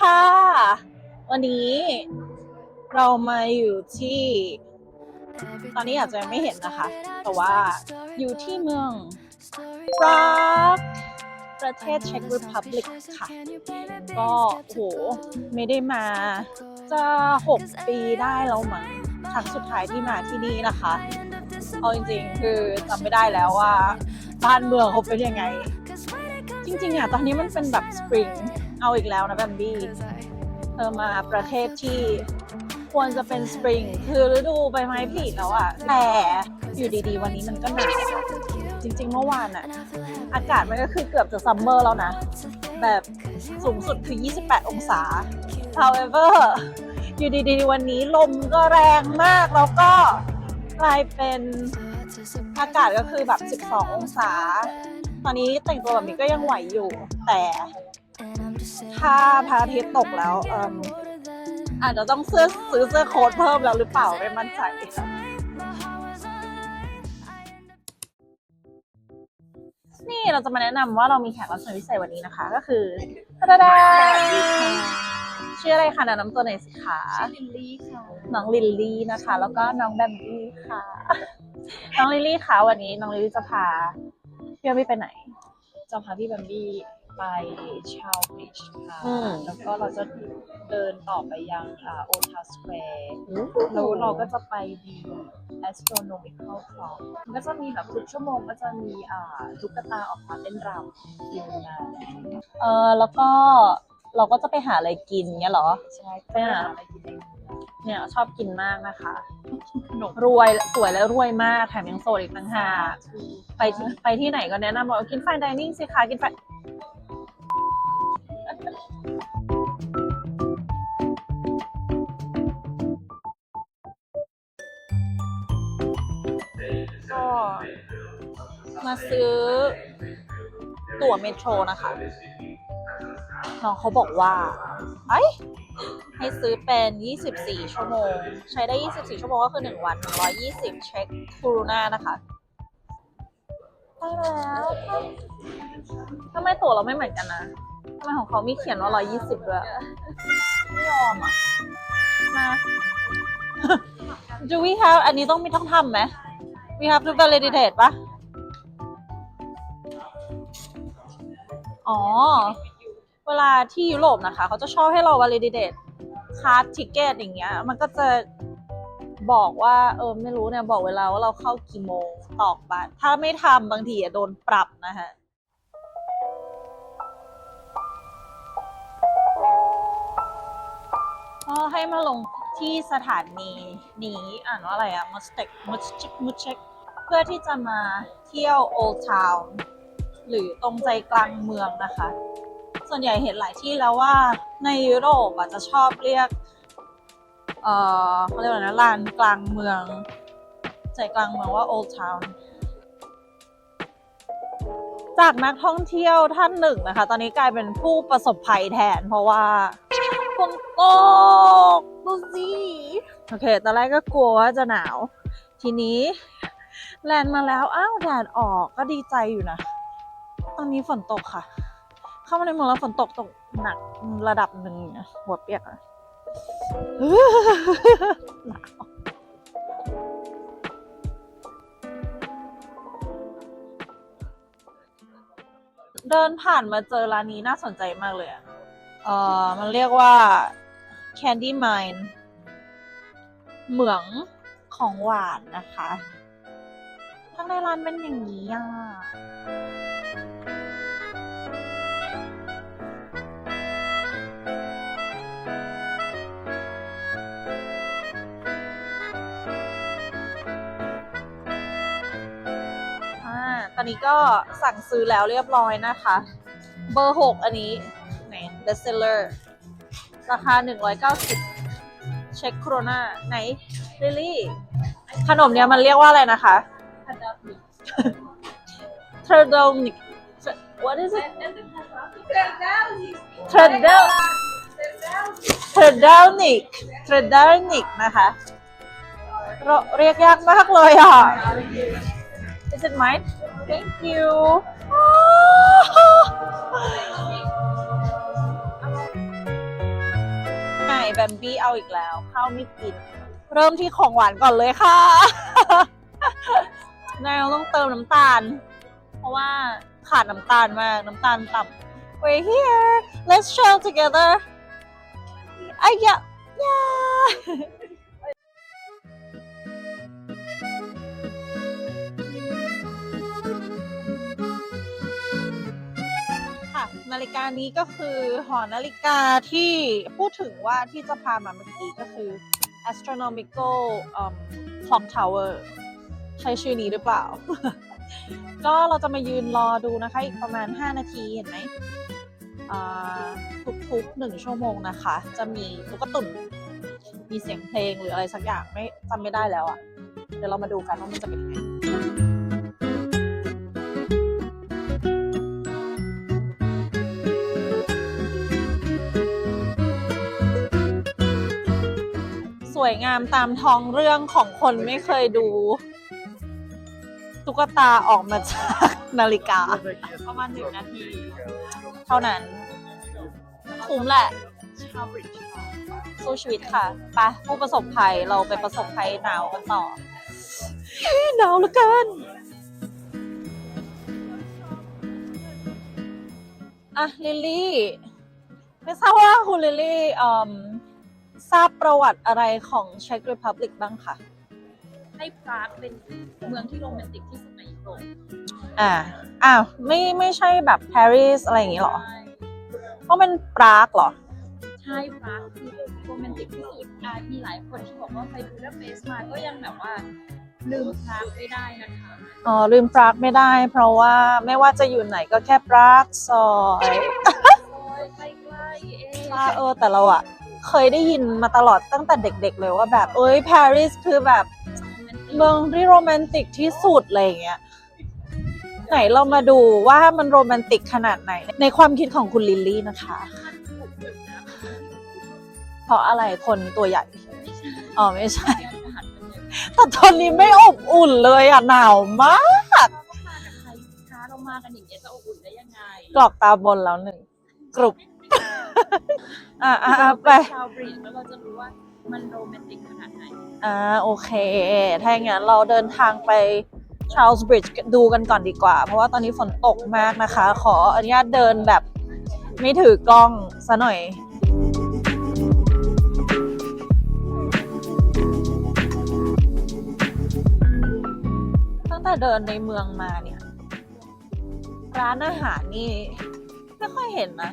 ค่ะ วันนี้เรามาอยู่ที่ ตอนนี้อาจจะไม่เห็นนะคะ แต่ว่าอยู่ที่เมืองปรากประเทศเช็กรีพับลิกค่ะ ก็โหไม่ได้มาจะ 6 ปีได้แล้วมั้งครั้งสุดท้ายที่มาที่นี่นะคะ เอาจริงๆ คือจำไม่ได้แล้วว่าบ้านเมืองเขาเป็นยังไง จริงๆอะตอนนี้มันเป็นแบบสปริง เอาอีกแล้วนะแบมบี้เธอมาประเทศที่ควรจะเป็นสปริงคือฤดูใบไม้ผลิแล้วอะแต่อยู่ดีๆ วันนี้มันก็หนาวจริงๆ เมื่อวานอะอากาศมันก็คือเกือบจะซัมเมอร์แล้วนะ แบบสูงสุดคือ 28 องศา however อยู่ดีๆ วันนี้ลมก็แรงมากแล้วก็กลายเป็นอากาศก็คือแบบ 12 องศา ตอนนี้แต่งตัวแบบนี้ก็ยังไหวอยู่แต่ ถ้าพระอาทิตย์ตกแล้วเอิ่มอาจจะต้องเสื้อซื้อเสื้อโค้ทเพิ่มแล้วหรือเปล่าไม่มั่นใจนี่เราจะมาแนะนำว่าเรามีแขกรับเชิญพิเศษวันนี้นะคะ ก็คือตาดาดาชื่ออะไรคะแนะนำตัวหน่อยสิคะชื่อลิลลี่ค่ะน้องลิลลี่นะคะ แล้วก็น้องแบมบี้ค่ะ น้องลิลลี่คะวันนี้น้องลิลลี่จะพาพี่แบมบี้ไปไหน จะพาพี่แบมบี้ ไปชาวบริดจ์ค่ะ อืม แล้วก็เราจะเดินต่อไปยังอ่าโอทาสแควร์แล้วเราก็จะไปดี astronomical clock มันก็จะมีแบบทุกชั่วโมงก็จะมีอ่าตุ๊กตาออกมาเต้นรำอยู่นานเออแล้วก็เราก็จะไปหาอะไรกินเงี้ยเหรอ ใช่ไปหาอะไรกินในเมืองเนี่ยชอบกินมากนะคะ ขนมรวยสวยและรวยมากแถมยังโสดอีกต่างหากไปที่ไปที่ไหนก็แนะนำบอกว่ากินไฟดิเนิ่งสิคะกินไฟ ก็มาซื้อตั๋วเมโทรนะคะน้องเขาบอกว่าไอ้ให้ซื้อเป็น 24 ชั่วโมง ใช้ได้ 24 ชั่วโมงก็คือ 1 วัน 120 เช็คคูรูน่านะคะได้แล้วทำไมตั๋วเราไม่เหมือนกันนะ ทำไมของเขามีเขียนว่า120ด้วยไม่ยอมอะ มา Do we have อันนี้ต้องมีต้องทำไหม We have to validate ปะอ๋อ เวลาที่ยุโรปนะคะ เขาจะชอบให้เรา validate คาร์ดทิเกตอย่างเงี้ย มันก็จะบอกว่า เออ ไม่รู้เนี่ย บอกเวลาว่าเราเข้ากี่โมงตอกบัตรถ้าไม่ทำบางทีอะโดนปรับนะฮะ ให้มาลงที่สถานีนี้อ่านว่าอะไรอะมุสเต็กมุสชิกมุเช็กเพื่อที่จะมาเที่ยวโอ d ทาวน์หรือตรงใจกลางเมืองนะคะ ส่วนใหญ่เห็นหลายที่แล้วว่าในยุโรปอะจจะชอบเรียก เอ่อเขาเรียกว่าอะไรนะลานกลางเมือง ใจกลางเมืองว่า Old Town จากนักท่องเที่ยวท่านหนึ่งนะคะ ตอนนี้กลายเป็นผู้ประสบภัยแทนเพราะว่าฝนตก โอเค ตอนแรกก็กลัวว่าจะหนาว ทีนี้แลนด์มาแล้ว อ้าวแดดออกก็ดีใจอยู่นะ ตอนนี้ฝนตกค่ะ เข้ามาในเมืองแล้วฝนตกตกหนักระดับหนึ่งหัวเปียกอะเดินผ่านมาเจอร้านนี้น่าสนใจมากเลยอะเออมันเรียกว่า Candy Mine เหมืองของหวานนะคะข้างในร้านเป็นอย่างนี้อะอ่าตอนนี้ก็สั่งซื้อแล้วเรียบร้อยนะคะ เบอร์หกอันนี้ไหน bestseller ราคา 190เช็คโครนาไหนลิลลี่ ขนมเนี้ยมันเรียกว่าอะไรนะคะ t r a d o n i c what is it t r a d o t r a d o n i c t r a d o n i c นะคะเราเรียกยากมากเลยอะ Is it mine? Thank you. ไหนแบมบี้เอาอีกแล้ว ข้าวไม่กิน เริ่มที่ของหวานก่อนเลยค่ะนายต้องเติมน้ำตาล เพราะว่าขาดน้ำตาลมาก น้ำตาลต่ำ We're here let's chill together ไอ้ยะยาค่ะ นาฬิกานี้ก็คือหอนาฬิกาที่พูดถึงว่าที่จะพามาเมื่อกี้ก็คือ astronomical um, clock tower ใช้ชื่อนี้หรือเปล่า ก็เราจะมายืนรอดูนะคะ อีกประมาณ 5 นาทีเห็นไหมอ่าทุกๆหนึ่งชั่วโมงนะคะ จะมีตุ๊กตุ่นมีเสียงเพลงหรืออะไรสักอย่างไม่จำไม่ได้แล้วอะ่ะ เดี๋ยวเรามาดูกันว่ามันจะเป็นยังไง วยงามตามท้องเรื่องของคนไม่เคยดู ตุ๊กตาออกมาจากนาฬิกา ประมาณหนึ่งนาที เท่านั้น คุ้มแหละสู้ชีวิตค่ะไปะผู้ประสบภัยเราไปประสบภัยหนาวกันต่อหนาวเหลือเกินอะลิลลี่ ไม่ทราบว่าคุณลิลลี่อืม ทราบประวัติอะไรของเช็กรีพับลิกบ้างคะให้ปรากเป็นเมืองที่โรแมนติกที่สุดในยุโรปอ่าอ้าวไม่ไม่ใช่แบบปารีสอะไรอย่างงี้หรอเพราะมันปรากเหรอ ใช่ปรากคือโรแมนติกที่สุดอะมีหลายคนที่บอกว่าไปบูดาเปสต์มาก็ยังแบบว่าลืมปรากไม่ได้นะคะอ๋อลืมปรากไม่ได้ เพราะว่าไม่ว่าจะอยู่ไหนก็แค่ปรากซอยโอ้ยใกล้ๆเองว่าเออแต่เราอะ เคยได้ยินมาตลอดตั้งแต่เด็ก ๆ เลยว่าแบบเอ้ยปารีสคือแบบเมืองที่โรแมนติกที่สุดอะไรอย่างเงี้ยไหนเรามาดูว่ามันโรแมนติกขนาดไหน ในความคิดของคุณลิลลี่นะคะขั้นถูกจุดนะเพราะอะไรคนตัวใหญ่ อ๋อไม่ใช่การอาหารเป็นยังไงแต่ตอนนี้ไม่อบอุ่นเลยอะหนาวมากเราก็มากับใครคะเรามากันอย่างเงี้ยจะอบอุ่นได้ยังไงกรอกตาบนแล้วหนึ่งกรุบ อะอะอะไป ชาวบริดจ์แล้วเราจะรู้ว่ามันโรแมนติกขนาดไหนอ่าโอเค ถ้าอย่างนั้นเราเดินทางไปชา r ลส์บริดจ์ดูกันก่อนดีกว่า เพราะว่าตอนนี้ฝนตกมากนะคะ ขออนุญาตเดินแบบไม่ถือกล้องซะหน่อย ตั้งแต่เดินในเมืองมาเนี่ย ร้านอาหารนี่ ไม่ค่อยเห็นนะ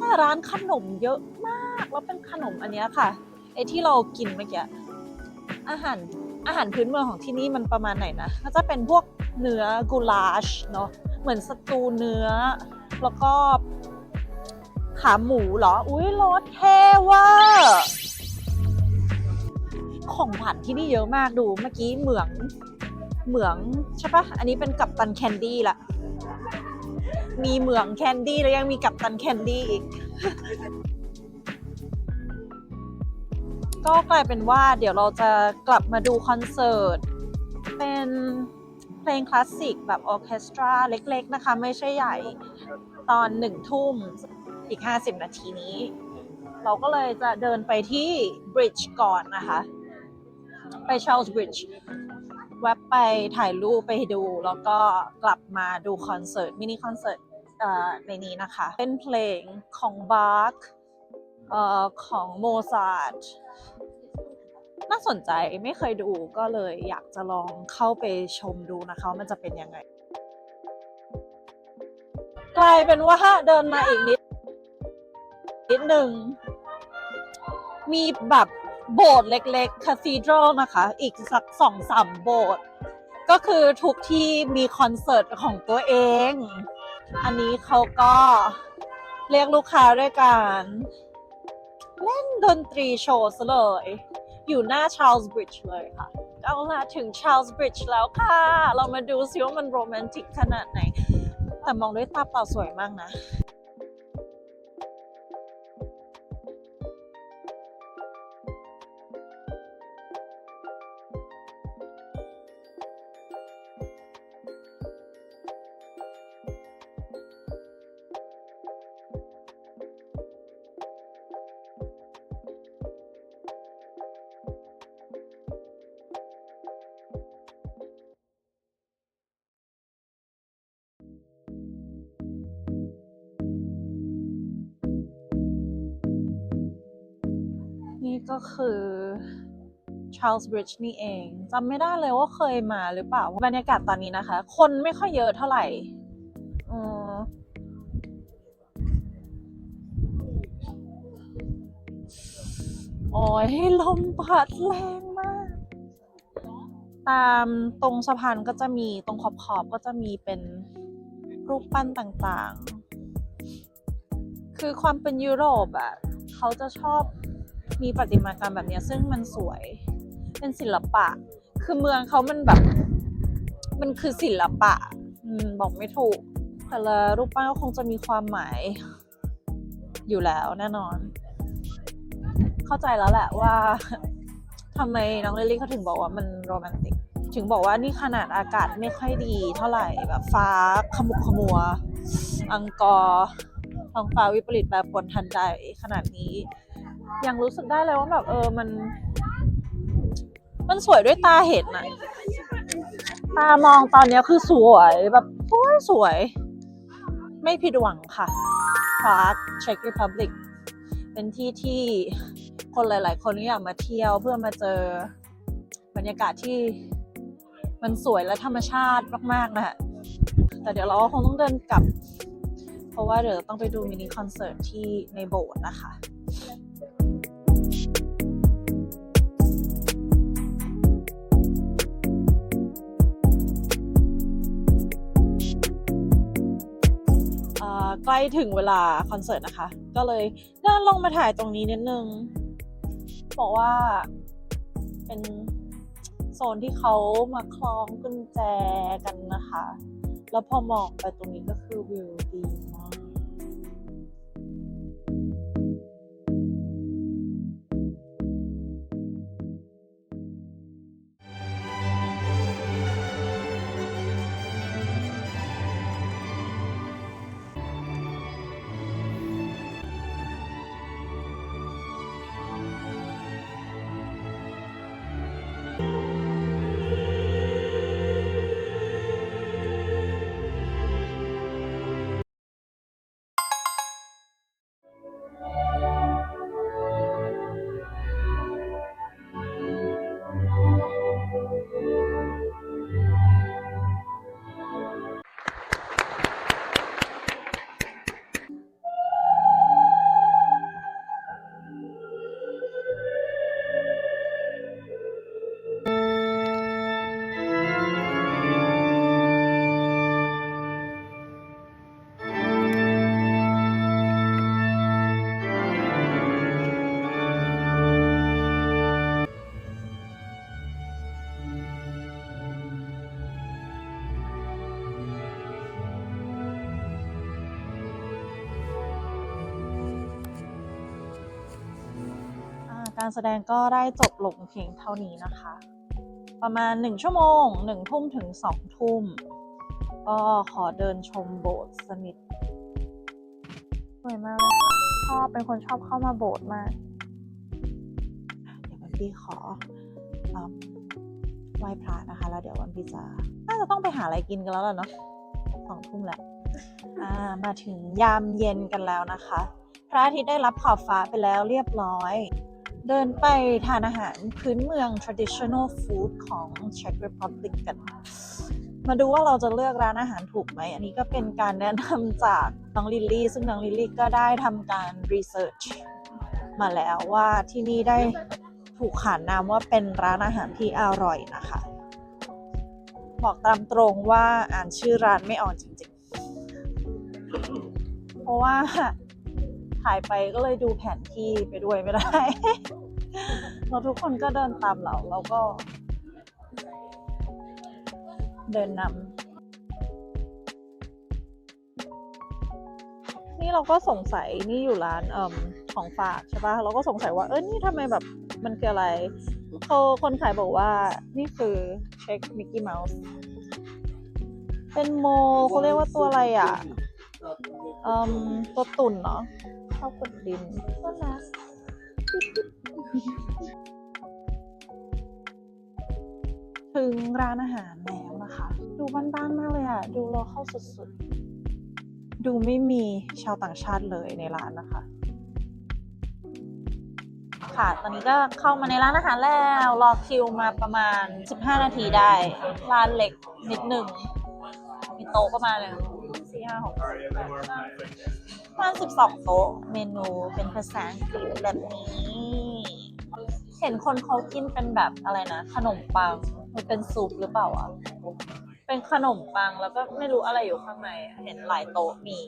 แต่ร้านขนมเยอะมากแล้วเป็นขนมอันเนี้ยค่ะไอที่เรากินเมื่อกี้อาหารอาหารพื้นเมืองของที่นี่มันประมาณไหนนะก็จะเป็นพวกเนื้อกูลาชเนาะเหมือนสตูเนื้อ แล้วก็ขาหมูเหรอ อุ้ยรสเทว่าของหวานที่นี่เยอะมากดูเมื่อกี้เหมืองเหมืองใช่ปะอันนี้เป็นกัปตันแคนดี้ละ มีเหมืองแคนดี้แล้วยังมีกัปตันแคนดี้อีก ก็กลายเป็นว่าเดี๋ยวเราจะกลับมาดูคอนเสิร์ต เป็นเพลงคลาสสิกแบบออเคสตราเล็กๆนะคะ ไม่ใช่ใหญ่ตอนหนึ่งทุ่มอีก 50 นาทีนี้ เราก็เลยจะเดินไปที่บริดจ์ก่อนนะคะ ไปช a ลส์บริดจ์แวบไปถ่ายรูปไปดู แล้วก็กลับมาดูคอนเสิร์ต มินิคอนเสิร์ต ในนี้นะคะ เป็นเพลงของบาร์กของโมซาร์ทน่าสนใจไม่เคยดูก็เลยอยากจะลองเข้าไปชมดูนะคะ มันจะเป็นยังไง กลายเป็นว่าเดินมาอีกนิด นิดหนึ่ง มีแบบโบสถ์เล็กๆ คา t ีดรัลนะคะ อีกสักสองสามโบสถ์ก็คือทุกที่มีคอนเสิร์ตของตัวเอง อันนี้เขาก็เรียกลูกค้าด้วยการเล่นดนตรีโชว์ซะเลย อยู่หน้าช a ลส์บริดจ์เลยค่ะเอาละถึงช a ลส์บริดจ์แล้วค่ะ เรามาดูซิว่ามันโรแมนติกขนาดไหน แต่มองด้วยตาเปล่าสวยมากนะ ก็คือ Charles Bridge นี่เองจำไม่ได้เลยว่าเคยมาหรือเปล่าบรรยากาศตอนนี้นะคะ คนไม่ค่อยเยอะเท่าไหร่เออโอ้ยลมพัดแรงมาก ตามตรงสะพานก็จะมีตรงขอบขอบๆก็จะมีเป็นรูปปั้นต่างๆ คือความเป็นยุโรปอะเขาจะชอบ มีประติมากรรมแบบนี้ซึ่งมันสวย เป็นศิลปะ คือเมืองเขามันแบบ มันคือศิลปะอบอกไม่ถูก แต่ละรูปปั้นก็คงจะมีความหมายอยู่แล้วแน่นอน เข้าใจแล้วแหละว่าทำไมน้องเลลี่เขาถึงบอกว่ามันโรแมนติก ถึงบอกว่านี่ขนาดอากาศไม่ค่อยดีเท่าไหร่แบบฟ้าขมุกขมัว อังกอร์ท้องฟ้าวิปริตแปรปนทันใดขนาดนี้ ยังรู้สึกได้เลยว่าแบบเออมัน มันสวยด้วยตาเห็นอะตามองตอนนี้คือสวยแบบสวยสวย ไม่ผิดหวังค่ะพรากเช็กรีพับลิกเป็นที่ที่คนหลาย ๆ คนอยากมาเที่ยวเพื่อมาเจอบรรยากาศที่มันสวยและธรรมชาติมาก ๆ นะฮะ แต่เดี๋ยวเราก็คงต้องเดินกลับ เพราะว่าเดี๋ยวต้องไปดูมินิคอนเสิร์ตที่ในโบสถ์นะคะ ใกล้ถึงเวลาคอนเสิร์ตนะคะ ก็เลยเดินลงมาถ่ายตรงนี้นิดนึง บอกว่าเป็นโซนที่เขามาคล้องกุญแจกันนะคะ แล้วพอมองไปตรงนี้ก็คือวิวดี การแสดงก็ได้จบลงเพียงเท่านี้นะคะ ประมาณหนึ่งชั่วโมงหนึ่งทุ่มถึงสองทุ่ม ก็ขอเดินชมโบสถ์สนิทสวยมากเลยค่ะชอบเป็นคนชอบเข้ามาโบสถ์มากเดี๋ยววันพี่ขออไหว้พระนะคะ แล้วเดี๋ยววันพี่จะน่าจะต้องไปหาอะไรกินกันแล้วล่ะเนาะสองทุ่มแล้วมาถึงยามเย็นกันแล้วนะคะ พระอาทิตย์ได้รับขอบฟ้าไปแล้วเรียบร้อย เดินไปทานอาหารพื้นเมือง traditional food ของ Czech Republic กัน มาดูว่าเราจะเลือกร้านอาหารถูกไหม อันนี้ก็เป็นการแนะนำจากน้องลิลลี่ ซึ่งน้องลิลลี่ก็ได้ทำการ research มาแล้วว่าที่นี่ได้ถูกขานนามว่าเป็นร้านอาหารที่อร่อยนะคะ บอกตามตรงว่าอ่านชื่อร้านไม่ออกจริงๆ เพราะว่าถ่ายไปก็เลยดูแผนที่ไปด้วยไม่ได้ เราทุกคนก็เดินตามเราเราก็ เดินนำนี่เราก็สงสัยนี่อยู่ร้านเอ่มของฝากใช่ปะเราก็สงสัยว่าเออนี่ทำไมแบบมันคืออะไรเขาคนขายบอกว่านี่คือเช็คมิกกี้เมาส์เป็นโมเขาเรียกว่าตัวอะไรอะเอ่มตัวตุ่นเนาะชอบกดดินก็นะ ถึงร้านอาหารแล้วนะคะ ดูบ้านๆมากเลยอะดูโลเข้าสุดๆ ดูไม่มีชาวต่างชาติเลยในร้านนะคะ ค่ะ ตอนนี้ก็เข้ามาในร้านอาหารแล้ว รอคิวมาประมาณ 15 นาทีได้ ร้านเล็กนิดหนึ่ง มีโต๊ะประมาณเลยสี่ห้าหกประมาณสิบสองโต๊ะ เมนูเป็นภาษาอังกฤษแบบนี้ เห็นคนเขากินเป็นแบบอะไรนะขนมปังมันเป็นซุปหรือเปล่าอะเป็นขนมปังแล้วก็ไม่รู้อะไรอยู่ข้างในเห็นหลายโต๊ะมี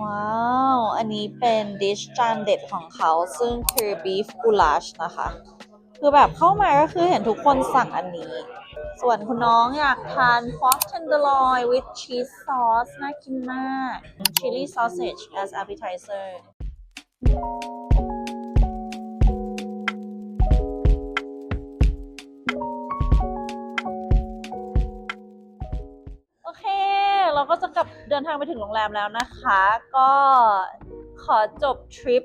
ว้าว อันนี้เป็นดิชจานเด็ดของเขา ซึ่งคือ beef goulash นะคะ คือแบบเข้ามาก็คือเห็นทุกคนสั่งอันนี้ ส่วนคุณน้องอยากทาน pork tenderloin with cheese sauce น่ากินมาก chili sausage as appetizer โอเค เราก็จะกลับเดินทางไปถึงโรงแรมแล้วนะคะ ก็ขอจบทริป